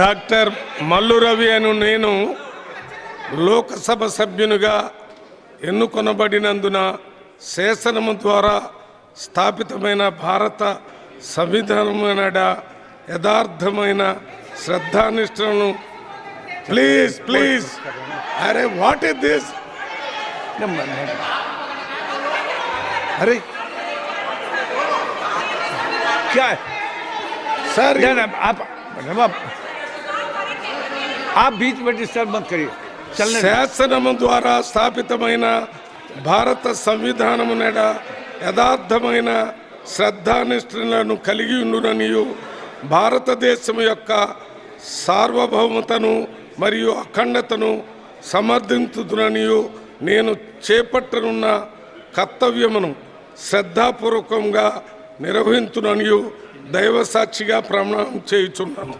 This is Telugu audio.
డాక్టర్ మల్లు రవి అను నేను లోకసభ సభ్యునిగా ఎన్నుకొనబడినందున శాసనము ద్వారా స్థాపితమైన భారత సంవిధానమైన యథార్థమైన శ్రద్ధానిష్టలను ప్లీజ్ ప్లీజ్. అరే వాట్ ఇస్ దిస్ అరే. సార్ आप आप बीच में डिस्टर्ब मत करिए चलने दो। శాసనము ద్వారా స్థాపితమైన భారత సంవిధానము నెడ యథార్థమైన శ్రద్ధానిష్ఠులను కలిగి ఉండుననియు భారతదేశం యొక్క సార్వభౌమతను మరియు అఖండతను సమర్థించుదుననియు నేను చేపట్టనున్న కర్తవ్యమును శ్రద్ధాపూర్వకంగా నిర్వహించుననియు దైవ సాక్షిగా ప్రమాణం చేయుచున్నాను